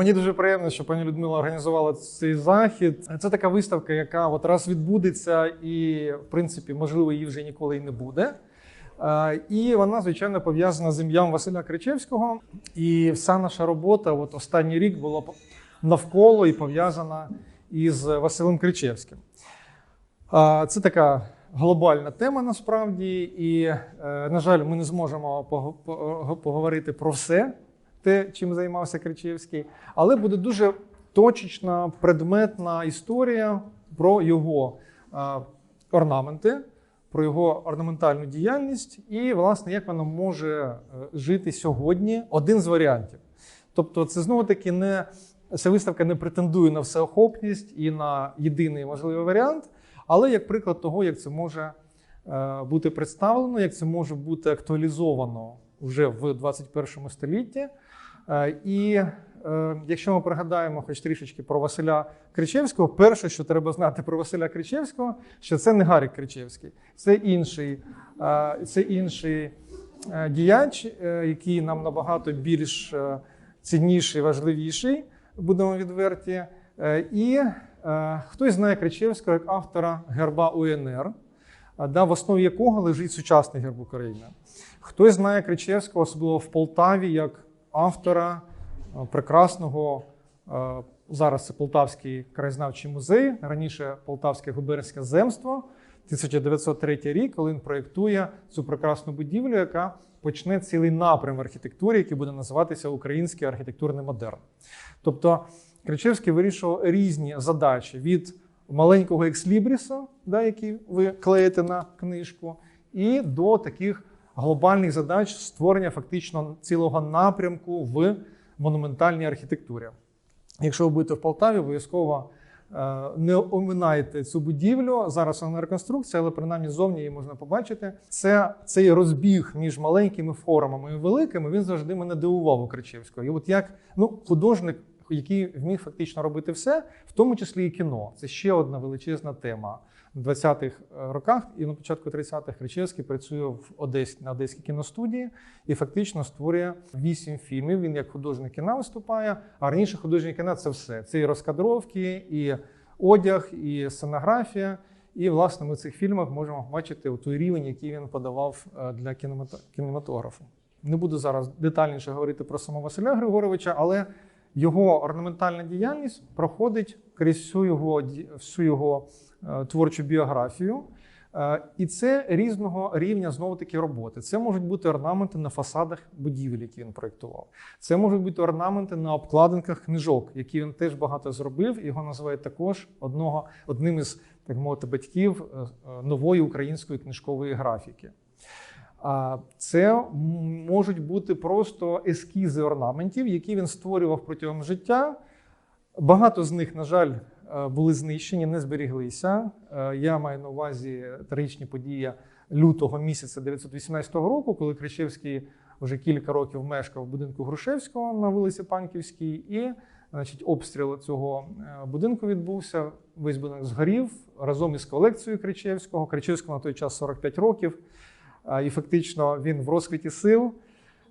Мені дуже приємно, що пані Людмила організувала цей захід. Це така виставка, яка от раз відбудеться, і в принципі, можливо, її вже ніколи і не буде. Е, І вона, звичайно, пов'язана з ім'ям Василя Кричевського. І вся наша робота, от останній рік, була навколо і пов'язана із Василем Кричевським. Це така глобальна тема насправді, і, е, на жаль, ми не зможемо пого- пого- поговорити про все, те, чим займався Кричевський, але буде дуже точечна, предметна історія про його орнаменти, про його орнаментальну діяльність і, власне, як вона може е, жити сьогодні. Один з варіантів. Тобто, це знову таки не ця виставка не претендує на всеохопність і на єдиний можливий варіант, але як приклад того, як це може е, бути представлено, як це може бути актуалізовано вже в 21 столітті. Е, І е, якщо ми пригадаємо хоч трішечки про Василя Кричевського, перше, що треба знати про Василя Кричевського, що це не Гарік Кричевський, це інший, е, це інший діяч, який нам набагато більш цінніший, важливіший, будемо відверті. І хтось знає Кричевського як автора герба УНР, да, в основі якого лежить сучасний герб України. Хтось знає Кричевського, особливо в Полтаві, як автора е, прекрасного. е, Зараз це Полтавський краєзнавчий музей, раніше Полтавське губернське земство, 1903 рік, коли він проєктує цю прекрасну будівлю, яка почне цілий напрям в архітектурі, який буде називатися Український архітектурний модерн. Тобто Кричевський вирішував різні задачі від маленького екслібріса, да, який ви клеїте на книжку, і до таких глобальних задач створення фактично цілого напрямку в монументальній архітектурі. Якщо ви будете в Полтаві, обов'язково е, не оминайте цю будівлю. Зараз вона на реконструкції, але принаймні зовні її можна побачити. Це цей розбіг між маленькими формами і великими. Він завжди мене дивував у Кричевського. І от як ну, художник, який вміг фактично робити все, в тому числі і кіно. Це ще одна величезна тема. В 20-х роках і на початку 30-х Кричевський працює в Одесі на Одеській кіностудії і фактично створює вісім фільмів. Він як художник кіна виступає, а раніше художник кіна це все. Це і розкадровки, і одяг, і сценографія. І, власне, ми в цих фільмах можемо бачити той рівень, який він подавав е, для кінематографу. Не буду зараз детальніше говорити про самого Василя Григоровича, але його орнаментальна діяльність проходить крізь всю його, всю його е, творчу біографію. Е, І це різного рівня знову таки роботи. Це можуть бути орнаменти на фасадах будівель, які він проєктував. Це можуть бути орнаменти на обкладинках книжок, які він теж багато зробив. Його називають також одного, одним із так мовити батьків е, е, нової української книжкової графіки. Це можуть бути просто ескізи орнаментів, які він створював протягом життя. Багато з них, на жаль, е, були знищені, не зберіглися. Е, Я маю на увазі трагічні події лютого місяця 1918 року, коли Кричевський вже кілька років мешкав в будинку Грушевського на вулиці Панківській, і значить, обстріл цього е, будинку відбувся. Весь будинок згорів разом із колекцією Кричевського. Кричевському на той час 45 років. Е, І фактично він в розквіті сил.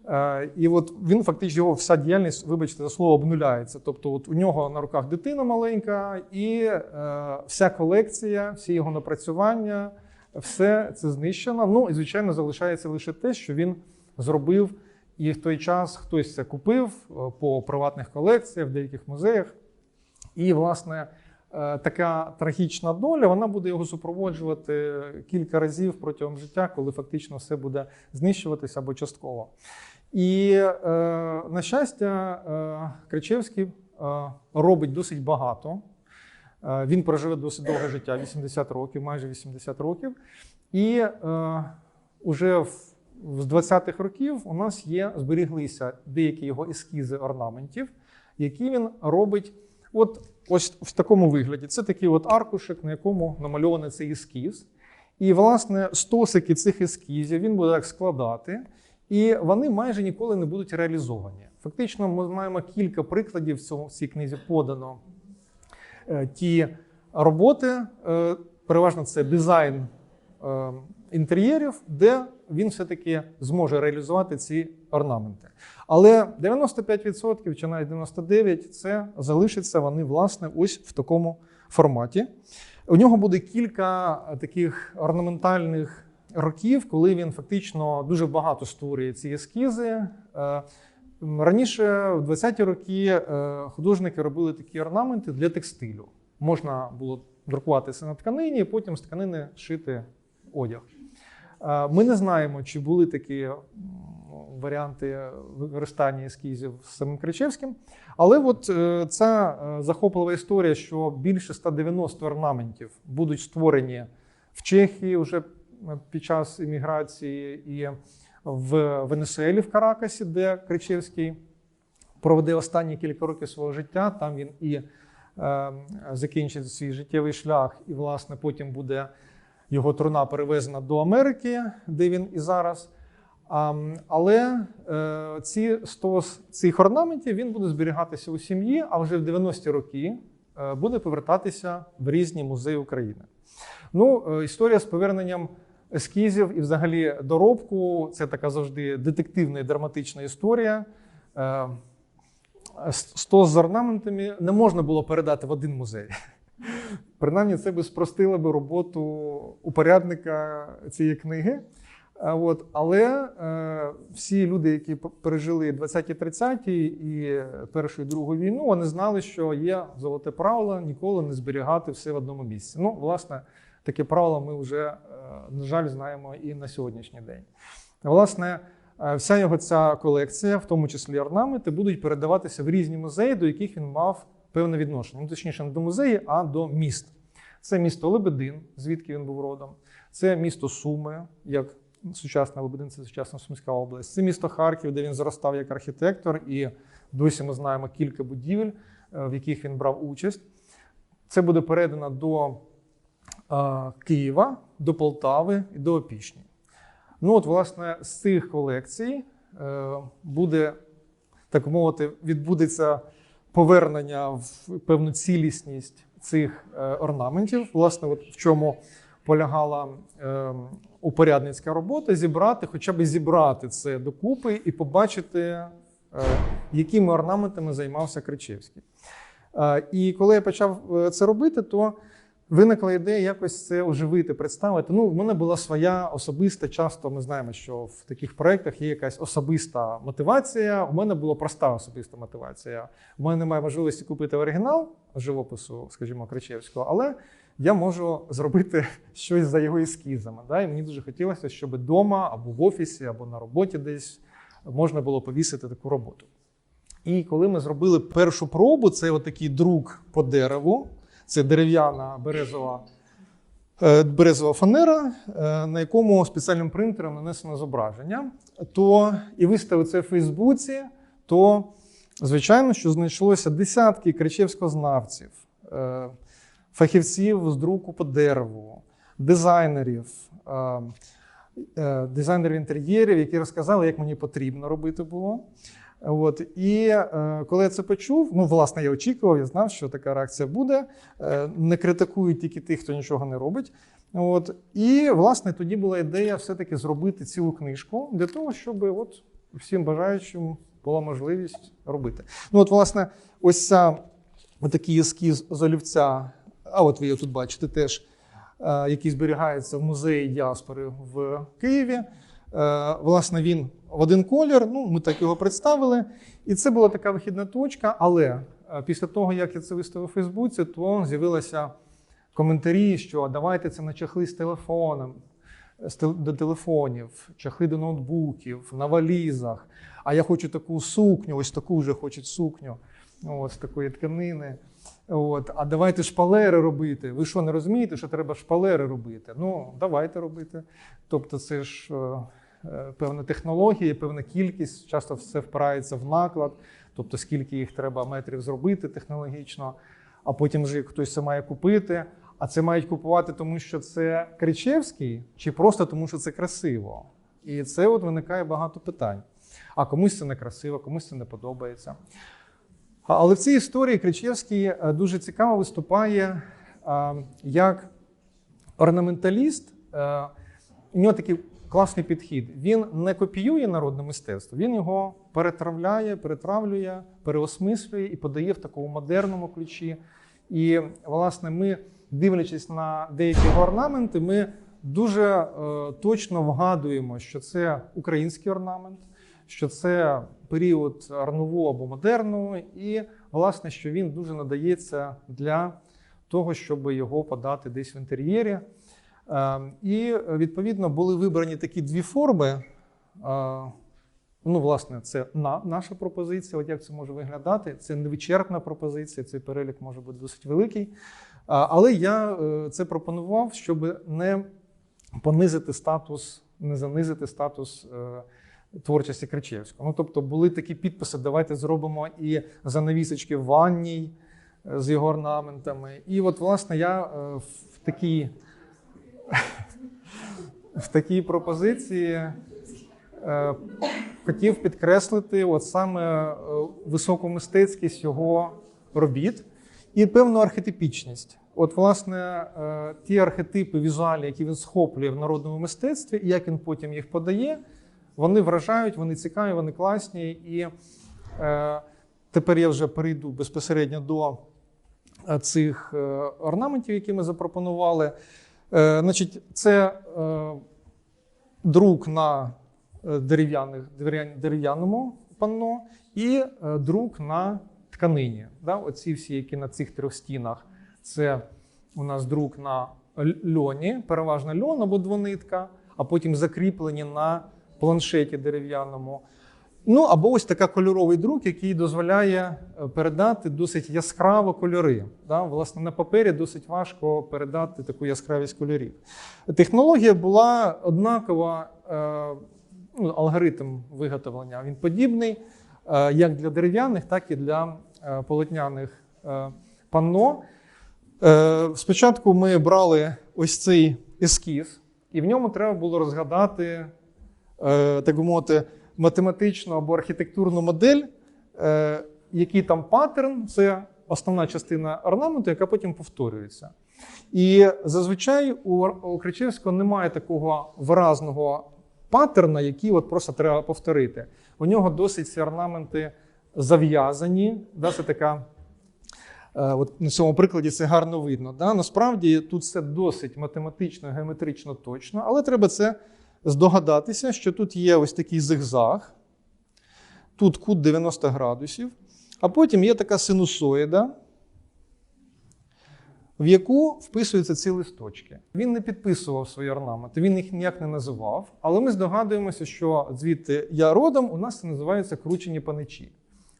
Е, І от він фактично його вся діяльність, вибачте, за слово обнуляється. Тобто, от у нього на руках дитина маленька, і е, вся колекція, всі його напрацювання, все це знищено. Ну і звичайно залишається лише те, що він зробив. І в той час хтось це купив е, по приватних колекціях, в деяких музеях. І, власне, така трагічна доля вона буде його супроводжувати кілька разів протягом життя, коли фактично все буде знищуватися або частково. І, е, на щастя, е, Кричевський е, робить досить багато. Е, Він проживе досить довге життя 80 років, майже 80 років. І е, уже в з 20-х років у нас є зберіглися деякі його ескізи орнаментів, які він робить от ось в такому вигляді. Це такий от аркушик, на якому намальований цей ескіз. І, власне, стосики цих ескізів він буде так складати, і вони майже ніколи не будуть реалізовані. Фактично, ми маємо кілька прикладів в цьому в цій книзі подано. Е, Ті роботи, е, переважно це дизайн е, інтер'єрів, де він все-таки зможе реалізувати ці орнаменти. Але 95% чи навіть 99% це залишиться вони власне ось в такому форматі. У нього буде кілька таких орнаментальних років, коли він фактично дуже багато створює ці ескізи. Е, Раніше, в 20-ті роки, е, художники робили такі орнаменти для текстилю. Можна було друкуватися на тканині, і потім з тканини шити одяг. Ми не знаємо, чи були такі варіанти використання ескізів з самим Кричевським. Але от е, ця е, захоплива історія, що більше 190 орнаментів будуть створені в Чехії вже е, під час імміграції і в Венесуелі в Каракасі, де Кричевський проведе останні кілька років свого життя. Там він і е, закінчить свій життєвий шлях, і, власне, потім буде його труна перевезена до Америки, де він і зараз. Але е, ці 100 з цих орнаментів він буде зберігатися у сім'ї, а вже в 90-ті роки е, буде повертатися в різні музеї України. Ну, е, історія з поверненням ескізів і взагалі доробку це така завжди детективна і драматична історія. 100 з орнаментами не можна було передати в один музей. Принаймні, це би спростило би роботу упорядника цієї книги. От, але е, всі люди, які пережили 20-30 і Першу і Другу війну, вони знали, що є золоте правило ніколи не зберігати все в одному місці. Ну, власне, таке правило ми вже, е, на жаль, знаємо і на сьогоднішній день. Власне, е, вся його ця колекція, в тому числі орнаменти, будуть передаватися в різні музеї, до яких він мав певне відношення. Ну, точніше, не до музеї, а до міст. Це місто Лебедин, звідки він був родом. Це місто Суми, як сучасна Лебедин, це сучасна Сумська область. Це місто Харків, де він зростав як архітектор, і досі ми знаємо кілька будівель, е, в яких він брав участь. Це буде передано до е, Києва, до Полтави і до Опішні. Ну, от, власне, з цих колекцій е, буде, так мовити, відбудеться повернення в певну цілісність цих е, орнаментів. Власне, от в чому полягала е, упорядницька робота, зібрати, хоча б зібрати це докупи і побачити, е, якими орнаментами займався Кричевський. Е, і коли я почав це робити, то виникла ідея якось це оживити, представити. Ну, в мене була своя особиста. Часто ми знаємо, що в таких проєктах є якась особиста мотивація. У мене була проста особиста мотивація. У мене немає можливості купити оригінал живопису, скажімо, Кричевського, але я можу зробити щось за його ескізами. Да? І мені дуже хотілося, щоб вдома або в офісі, або на роботі десь можна було повісити таку роботу. І коли ми зробили першу пробу, це отакий друк по дереву, це дерев'яна березова, е, березова фанера, е, на якому спеціальним принтером нанесено зображення, то і виставив це в Фейсбуці, то, звичайно, що знайшлося десятки кричевськознавців, е, фахівців з друку по дереву, дизайнерів, дизайнерів інтер'єрів, які розказали, як мені потрібно робити було. От і е, коли я це почув, ну власне я очікував, я знав, що така реакція буде. Е, не критикують тільки тих, хто нічого не робить. От і власне тоді була ідея все-таки зробити цілу книжку для того, щоб от всім бажаючим була можливість робити. Ну от, власне, ось ця такий ескіз з олівця. А от ви його тут бачите теж, е, який зберігається в музеї діаспори в Києві. Е, Власне, він в один колір. Ну, ми так його представили. І це була така вихідна точка. Але е, після того, як я це виставив у Фейсбуці, то з'явилися коментарі, що давайте це на чахли з телефоном, до телефонів, чахли до ноутбуків, на валізах. А я хочу таку сукню, ось таку вже хочуть сукню, от, з такої тканини. От, а давайте шпалери робити. Ви що не розумієте, що треба шпалери робити? Ну, давайте робити. Тобто, це ж е, певна технологія, певна кількість. Часто все впирається в наклад, тобто скільки їх треба метрів зробити технологічно, а потім вже хтось це має купити. А це мають купувати, тому що це Кричевський, чи просто тому, що це красиво. І це от виникає багато питань. А комусь це не красиво, комусь це не подобається. Але в цій історії Кричевський е, дуже цікаво виступає е, як орнаменталіст. У нього такий класний підхід. Він не копіює народне мистецтво, він його перетравляє, перетравлює, переосмислює і подає в такому модерному ключі. І, власне, ми, дивлячись на деякі орнаменти, ми дуже е, точно вгадуємо, що це український орнамент, що це період арнуву або модерну, і, власне, що він дуже надається для того, щоб його подати десь в інтер'єрі. Е, І відповідно були вибрані такі дві форми. Е, Ну, власне, це на, наша пропозиція. От як це може виглядати? Це невичерпна пропозиція, цей перелік може бути досить великий. Але я е, це пропонував, щоб не понизити статус, не занизити статус е, творчості Кричевського. Ну, тобто були такі підписи: давайте зробимо і занавісочки в ванній е, з його орнаментами. І от, власне, я е, в такій, в такій пропозиції. е, Хотів підкреслити от саме е, високу мистецькість його робіт і певну архетипічність. От, власне, е, ті архетипи візуальні, які він схоплює в народному мистецтві, і як він потім їх подає, вони вражають, вони цікаві, вони класні. І е, тепер я вже перейду безпосередньо до е, цих орнаментів, які ми запропонували. Е, значить, це е, друк на е, дерев'яному панно і друк на тканині. Оці всі, які на цих трьох стінах, це у нас друк на льоні, переважно льон або двонитка, а потім закріплені на планшеті дерев'яному. Ну, або ось така кольоровий друк, який дозволяє е, передати досить яскраво кольори. Да? Власне, на папері досить важко передати таку яскравість кольорів. Технологія була однакова, е, ну, алгоритм виготовлення він подібний, е, як для дерев'яних, так і для полотняних панно. Спочатку ми брали ось цей ескіз, і в ньому треба було розгадати, так би мовити, математичну або архітектурну модель, е, який там паттерн це основна частина орнаменту, яка потім повторюється. І зазвичай у, Кричевського немає такого виразного паттерна, який от просто треба повторити. У нього досить ці орнаменти зав'язані. Да, це така Е, От на цьому прикладі це гарно видно. Да? Насправді тут все досить математично, геометрично точно, але треба це здогадатися, що тут є ось такий зигзаг, тут кут 90 градусів, а потім є така синусоїда, в яку вписуються ці листочки. Він не підписував свої орнаменти, він їх ніяк не називав, але ми здогадуємося, що звідти я родом, у нас це називається кручені паничі.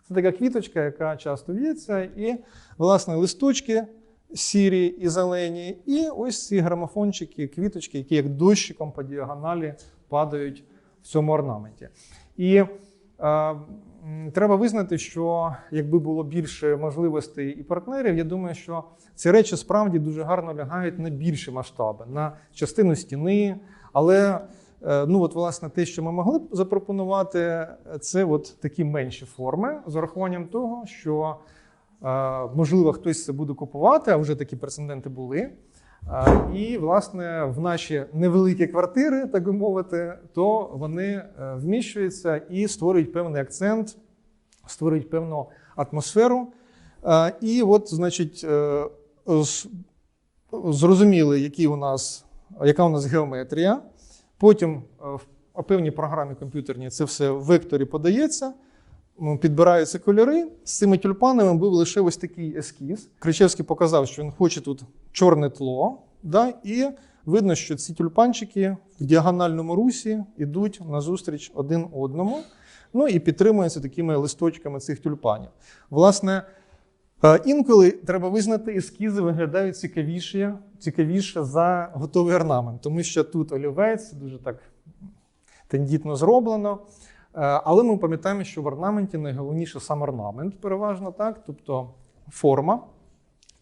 Це така квіточка, яка часто в'ється, і, власне, листочки сірі і зелені, і ось ці грамофончики, квіточки, які як дощиком по діагоналі падають в цьому орнаменті. І е, треба визнати, що якби було більше можливостей і партнерів, я думаю, що ці речі справді дуже гарно лягають на більші масштаби, на частину стіни. Але Е, Ну, от, власне, те, що ми могли б запропонувати, це от такі менші форми з урахуванням того, що можливо хтось це буде купувати, а вже такі прецеденти були. І, власне, в наші невеликі квартири, так би мовити, то вони е, вміщуються і створюють певний акцент, створюють певну атмосферу. І от, значить, е, зрозуміли, які у нас, яка у нас геометрія. Потім е, в певній програмі комп'ютерній це все в векторі подається, підбираються кольори. З цими тюльпанами був лише ось такий ескіз. Кричевський показав, що він хоче тут чорне тло, да, і видно, що ці тюльпанчики в діагональному русі йдуть назустріч один одному. Ну і підтримуються такими листочками цих тюльпанів. Власне, Е, Інколи треба визнати, ескізи виглядають цікавіше, цікавіше за готовий орнамент, тому що тут олівець дуже так тендітно зроблено. Е, Але ми пам'ятаємо, що в орнаменті найголовніше сам орнамент, переважно так, тобто форма.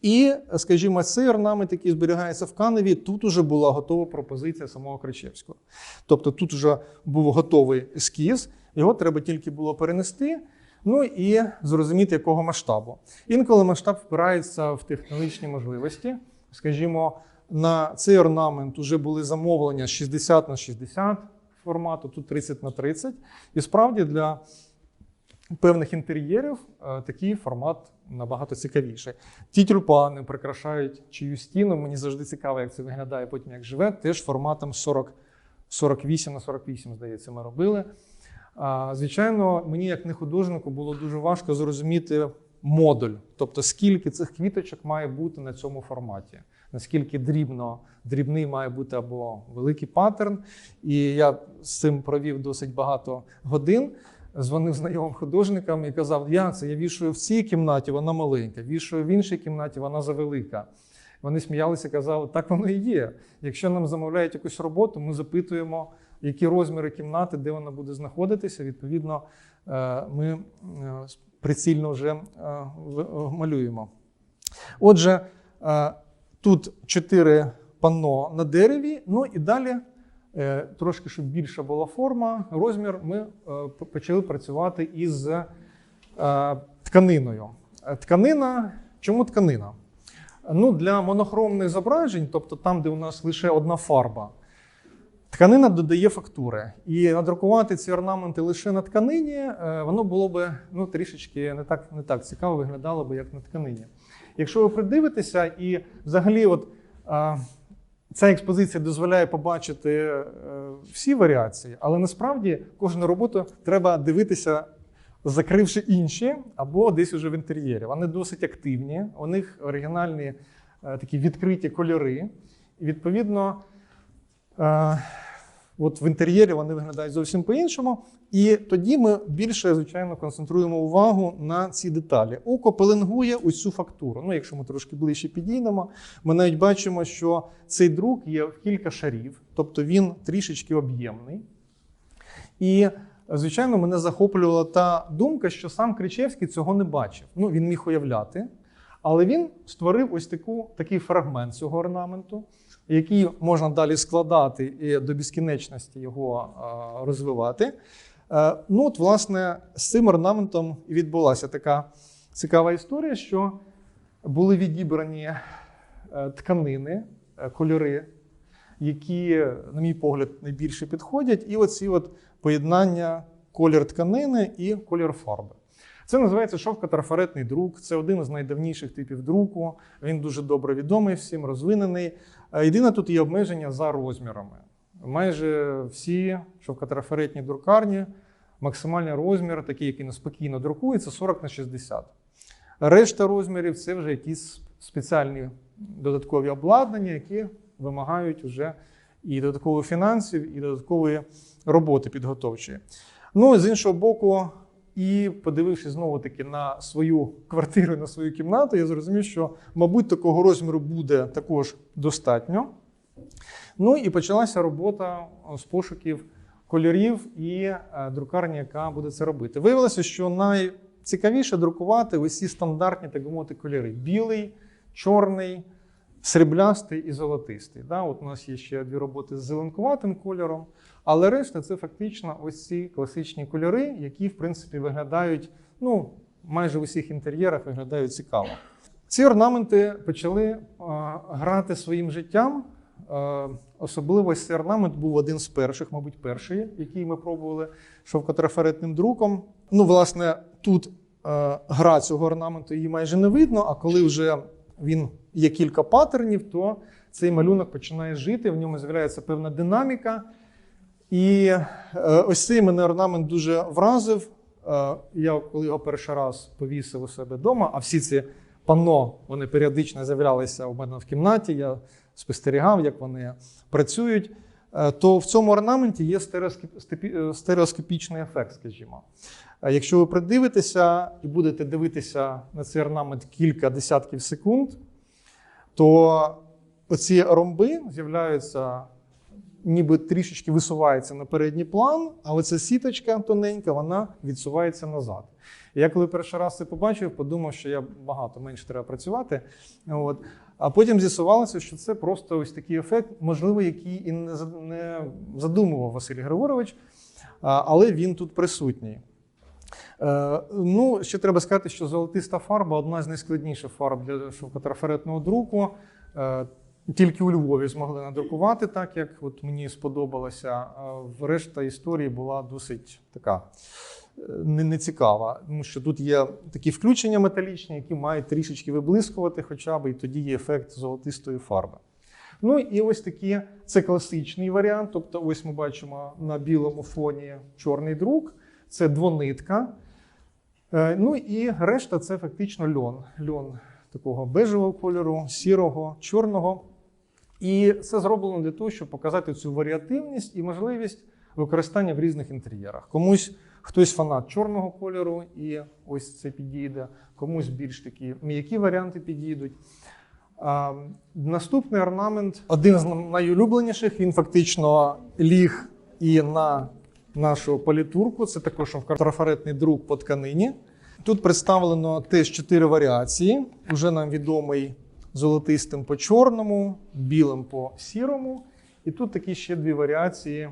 І, скажімо, цей орнамент, який зберігається в каневі, тут уже була готова пропозиція самого Кричевського. Тобто тут вже був готовий ескіз, його треба тільки було перенести. Ну і зрозуміти, якого масштабу. Інколи масштаб впирається в технологічні можливості. Скажімо, на цей орнамент вже були замовлення 60 на 60 формату, тут 30 на 30. І справді для певних інтер'єрів е, такий формат набагато цікавіший. Ті тюльпани прикрашають чию стіну. Мені завжди цікаво, як це виглядає потім, як живе. Теж форматом 40, 48 на 48, здається, ми робили. Звичайно, мені, як не художнику, було дуже важко зрозуміти модуль, тобто скільки цих квіточок має бути на цьому форматі, наскільки дрібно, дрібний має бути або великий паттерн. І я з цим провів досить багато годин. Дзвонив знайомим художникам і казав: як це я вішаю в цій кімнаті, вона маленька, вішаю в іншій кімнаті, вона завелика. Вони сміялися, казали, так воно і є. Якщо нам замовляють якусь роботу, ми запитуємо, які розміри кімнати, де вона буде знаходитися. Відповідно, е, ми е, прицільно вже е, малюємо. Отже, тут чотири панно на дереві, ну і далі. Е, Трошки, щоб більша була форма, розмір, ми е, почали працювати із е, тканиною. Тканина, чому тканина? Ну, для монохромних зображень, тобто там, де у нас лише одна фарба, тканина додає фактури. І надрукувати ці орнаменти лише на тканині, воно було б ну, трішечки не так, не так цікаво виглядало б, як на тканині. Якщо ви придивитеся, і взагалі, от. е, Ця експозиція дозволяє побачити е, всі варіації, але насправді кожну роботу треба дивитися, закривши інші, або десь уже в інтер'єрі. Вони досить активні, у них оригінальні е, такі відкриті кольори. І відповідно, е, от в інтер'єрі вони виглядають зовсім по-іншому. І тоді ми більше, звичайно, концентруємо увагу на ці деталі. Око пеленгує цю фактуру. Ну, якщо ми трошки ближче підійдемо, ми навіть бачимо, що цей друк є в кілька шарів, тобто він трішечки об'ємний. І, звичайно, мене захоплювала та думка, що сам Кричевський цього не бачив. Ну, він міг уявляти, але він створив ось таку, такий фрагмент цього орнаменту, який можна далі складати і до безкінечності його розвивати. Е, Ну, от, власне, з цим орнаментом і відбулася така цікава історія, що були відібрані е, тканини, е, кольори, які, на мій погляд, найбільше підходять, і оці от поєднання колір тканини і колір фарби. Це називається шовкотрафаретний друк. Це один із найдавніших типів друку. Він дуже добре відомий всім, розвинений. Єдине тут є обмеження за розмірами. Майже всі шовкотрафаретні друкарні, максимальний розмір, такий, який спокійно друкується, 40 на 60. Решта розмірів це вже якісь спеціальні додаткові обладнання, які вимагають вже і додаткових фінансів, і додаткової роботи підготовчої. Ну, з іншого боку, і подивившись знову таки на свою квартиру, на свою кімнату, я зрозумів, що, мабуть, такого розміру буде також достатньо. Ну і почалася робота з пошуків кольорів і е, друкарні, яка буде це робити. Виявилося, що найцікавіше друкувати усі стандартні, так би мовити, кольори: білий, чорний, сріблястий і золотистий. Да, от у нас є ще дві роботи з зеленкуватим кольором, але решта це фактично ось ці класичні кольори, які, в принципі, виглядають ну, майже в усіх інтер'єрах виглядають цікаво. Ці орнаменти почали е, грати своїм життям. Е, особливо цей орнамент був один з перших, мабуть, перший, який ми пробували шовкотрафаретним друком. Ну, власне, тут е, гра цього орнаменту її майже не видно, а коли вже він є кілька паттернів, то цей малюнок починає жити, в ньому з'являється певна динаміка. І е, ось цей мене орнамент дуже вразив. Я коли його перший раз повісив у себе вдома, а всі ці панно вони періодично з'являлися у мене в кімнаті. Я спостерігав, як вони працюють. е, То в цьому орнаменті є е, стереоскопічний ефект, скажімо. Е, Якщо ви придивитеся і будете дивитися на цей орнамент кілька десятків секунд, то оці ромби з'являються, ніби трішечки висуваються на передній план, а оця сіточка тоненька, вона відсувається назад. Я коли перший раз це побачив, подумав, що я багато менше треба працювати. От. А потім з'ясувалося, що це просто ось такий ефект, можливо, який і не задумував Василь Григорович, але він тут присутній. Е, ну, ще треба сказати, що золотиста фарба одна з найскладніших фарб для шовкотрафаретного друку. Е, тільки у Львові змогли надрукувати так, як от мені сподобалося. Решта історії була досить така не, не цікава, тому що тут є такі включення металічні, які мають трішечки виблискувати, хоча б і тоді є ефект золотистої фарби. Ну і ось такі це класичний варіант. Тобто, ось ми бачимо на білому фоні чорний друк, це двонитка. Е, Ну і решта це фактично льон. Льон такого бежевого кольору, сірого, чорного. І це зроблено для того, щоб показати цю варіативність і можливість використання в різних інтер'єрах. Комусь хтось фанат чорного кольору, і ось це підійде, комусь більш такі м'які варіанти підійдуть. Наступний орнамент один з найулюбленіших. Він фактично ліг і на нашу політурку. Це також трафаретний друк по тканині. Тут представлено теж чотири варіації. Уже нам відомий золотистим по чорному, білим по сірому. І тут такі ще дві варіації: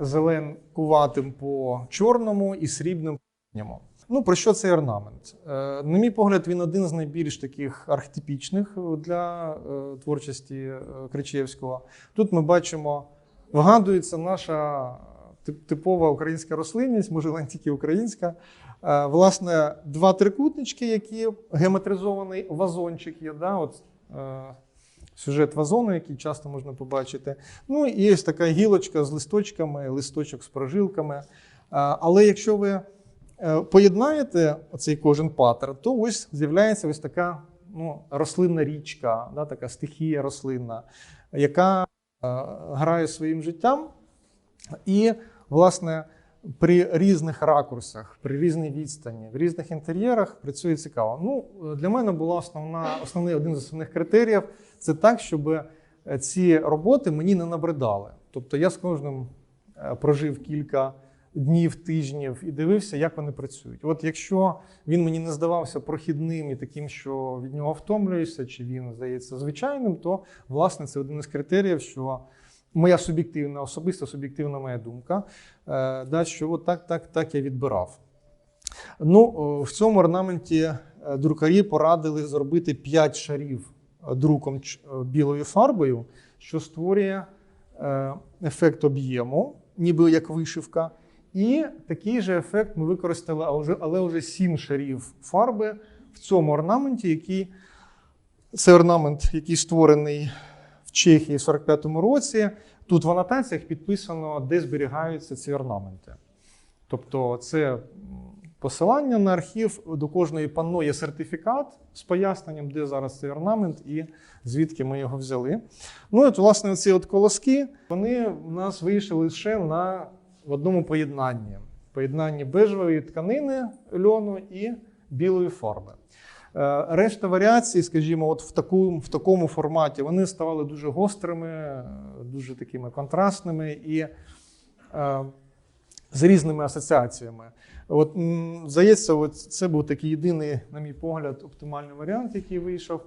зеленкуватим по чорному і срібним по. Ну, про що цей орнамент? Е, на мій погляд, він один з найбільш таких архетипічних для е, творчості е, Кричевського. Тут ми бачимо, вгадується наша типова українська рослинність, може, тільки українська. Власне, два трикутнички, які геометризований вазончик є. Да? От, сюжет вазону, який часто можна побачити. Ну і ось така гілочка з листочками, листочок з прожилками. Е, Але якщо ви е, поєднаєте оцей кожен паттерн, то ось з'являється ось така ну, рослинна річка, да, така стихія рослинна, яка е, грає своїм життям. І, власне, при різних ракурсах, при різній відстані, в різних інтер'єрах працює цікаво. Ну, для мене була основна, основний один з основних критеріїв це так, щоб е, ці роботи мені не набридали. Тобто я з кожним е, прожив кілька днів, тижнів і дивився, як вони працюють. От якщо він мені не здавався прохідним і таким, що від нього втомлюєшся, чи він здається звичайним, то власне це один із критеріїв, що моя суб'єктивна, особиста суб'єктивна моя думка, е, да, що от так, так, так я відбирав. Ну, в цьому орнаменті друкарі порадили зробити 5 шарів друком е, білою фарбою, що створює е, ефект об'єму, ніби як вишивка. І такий же ефект ми використали, але вже 7 шарів фарби в цьому орнаменті, який це орнамент, який створений в Чехії в 45-му році. Тут в анотаціях підписано, де зберігаються ці орнаменти. Тобто, це посилання на архів, до кожної панно є сертифікат з поясненням, де зараз цей орнамент і звідки ми його взяли. Ну, от, власне, ці от колоски, вони у нас вийшли лише на в одному поєднанні: поєднанні бежевої тканини льону і білої фарби. Е, Решта варіацій, скажімо, от в, таку, в такому форматі, вони ставали дуже гострими, е, дуже такими контрастними і е, з різними асоціаціями. От, здається, от це був такий єдиний, на мій погляд, оптимальний варіант, який вийшов.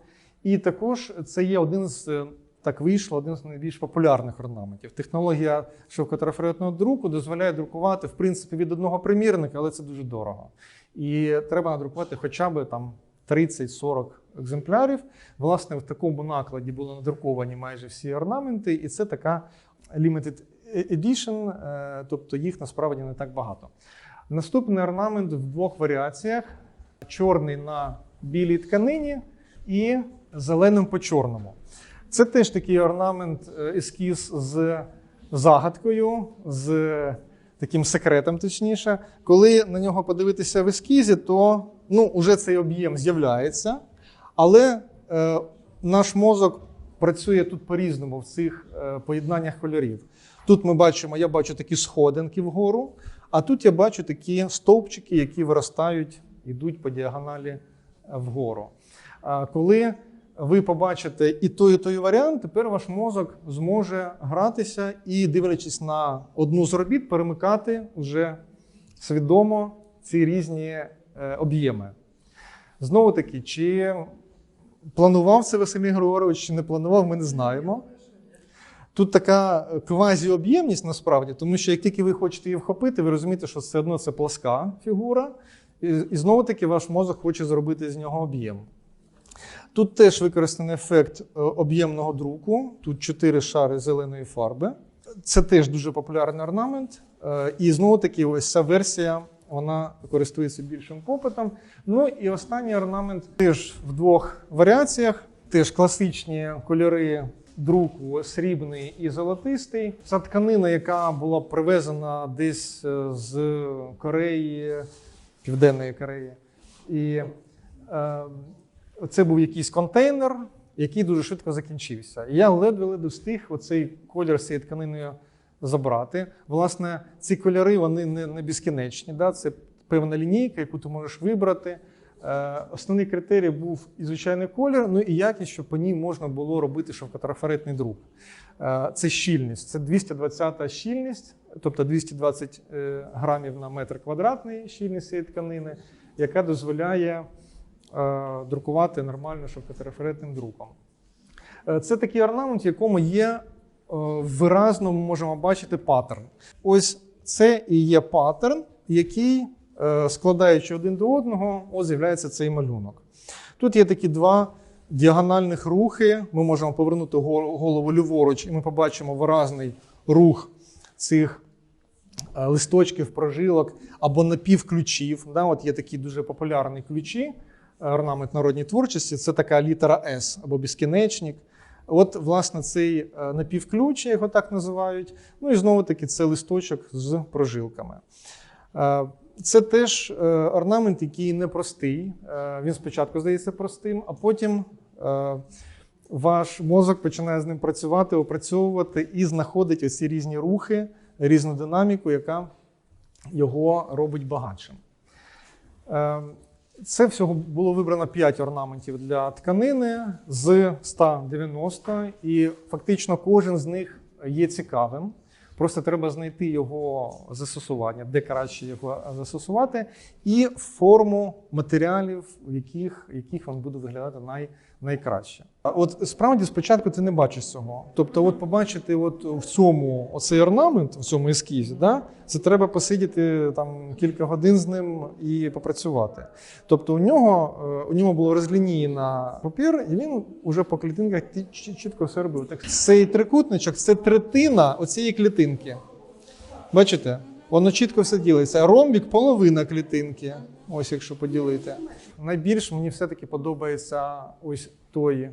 І також це є один з е, так вийшло, один з найбільш популярних орнаментів. Технологія шовкотрафаретного друку дозволяє друкувати в принципі від одного примірника, але це дуже дорого. І треба надрукувати хоча б там 30-40 екземплярів. Власне, в такому накладі були надруковані майже всі орнаменти, і це така limited edition, е, тобто їх насправді не так багато. Наступний орнамент в двох варіаціях: чорний на білій тканині і зеленим по чорному. Це теж такий орнамент, е, ескіз з загадкою, з таким секретом, точніше. Коли на нього подивитися в ескізі, то ну, вже цей об'єм з'являється, але е, наш мозок працює тут по-різному в цих е, поєднаннях кольорів. Тут ми бачимо, я бачу такі сходинки вгору, а тут я бачу такі стовпчики, які виростають, йдуть по діагоналі е, вгору. Коли ви побачите і той, і той варіант, тепер ваш мозок зможе гратися і, дивлячись на одну з робіт, перемикати вже свідомо ці різні е, об'єми. Знову таки, чи планував це Василь Григорович, чи не планував, ми не знаємо. Тут така квазіоб'ємність насправді, тому що як тільки ви хочете її вхопити, ви розумієте, що все одно це пласка фігура, і, і знову таки ваш мозок хоче зробити з нього об'єм. Тут теж використаний ефект е, об'ємного друку. Тут чотири шари зеленої фарби. Це теж дуже популярний орнамент. Е, І знову таки, ось ця версія вона користується більшим попитом. Ну і останній орнамент теж в двох варіаціях, теж класичні кольори друку срібний і золотистий. Це тканина, яка була привезена десь е, з Кореї, Південної Кореї. І е, це був якийсь контейнер, який дуже швидко закінчився. І я ледве-ледве встиг оцей колір з цією тканиною забрати. Власне, ці кольори вони не, не безкінечні. Да? Це певна лінійка, яку ти можеш вибрати. Е, основний критерій був і звичайний колір, ну і якість, щоб по ній можна було робити шовкотрафаретний друк. Е, це щільність, це 220 щільність, тобто 220 е, грамів на метр квадратний щільність цієї тканини, яка дозволяє друкувати нормально шовкотрафаретним друком. Це такий орнамент, в якому є виразно ми можемо бачити паттерн. Ось це і є паттерн, який, складаючи один до одного, ось з'являється цей малюнок. Тут є такі два діагональних рухи. Ми можемо повернути голову ліворуч, і ми побачимо виразний рух цих е, листочків, прожилок або напівключів. Да, от є такі дуже популярні ключі, е, орнамент народній творчості. Це така літера С або безкінечник. От, власне, цей е, напівключ, його так називають. Ну і знову таки це листочок з прожилками. Це теж е, орнамент, який непростий. Е, Він спочатку здається простим, а потім е, ваш мозок починає з ним працювати, опрацьовувати і знаходить оці різні рухи, різну динаміку, яка його робить багатшим. Це всього було вибрано 5 орнаментів для тканини з 190, і фактично кожен з них є цікавим. Просто треба знайти його застосування, де краще його застосувати, і форму матеріалів, в яких, яких він буде виглядати най, найкраще. От справді спочатку ти не бачиш цього. Тобто, от побачити от в цьому оцей орнамент, в цьому ескізі, да, це треба посидіти там кілька годин з ним і попрацювати. Тобто у нього, е, у нього було розлінійна папір, і він уже по клітинках чітко все робив. Так цей трикутничок це третина оцієї клітинки. Бачите? Воно чітко все ділиться. Ромбік половина клітинки. Ось якщо поділити. Найбільш мені все-таки подобається ось той е,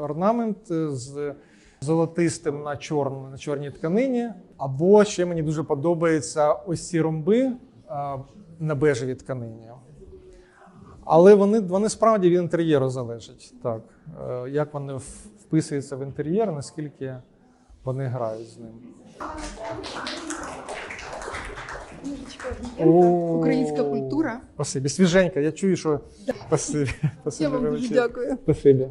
орнамент е, з золотистим на, чорн, на чорній тканині. Або ще мені дуже подобаються ось ці ромби е, на бежевій тканині. Але вони, вони справді від інтер'єру залежать. Так. Е, Як вони вписуються в інтер'єр, наскільки вони грають з ним. О, Українська культура. Спасибі. Свіженька, я чую, що. Спасибі. Я вам дуже дякую. Спасибі.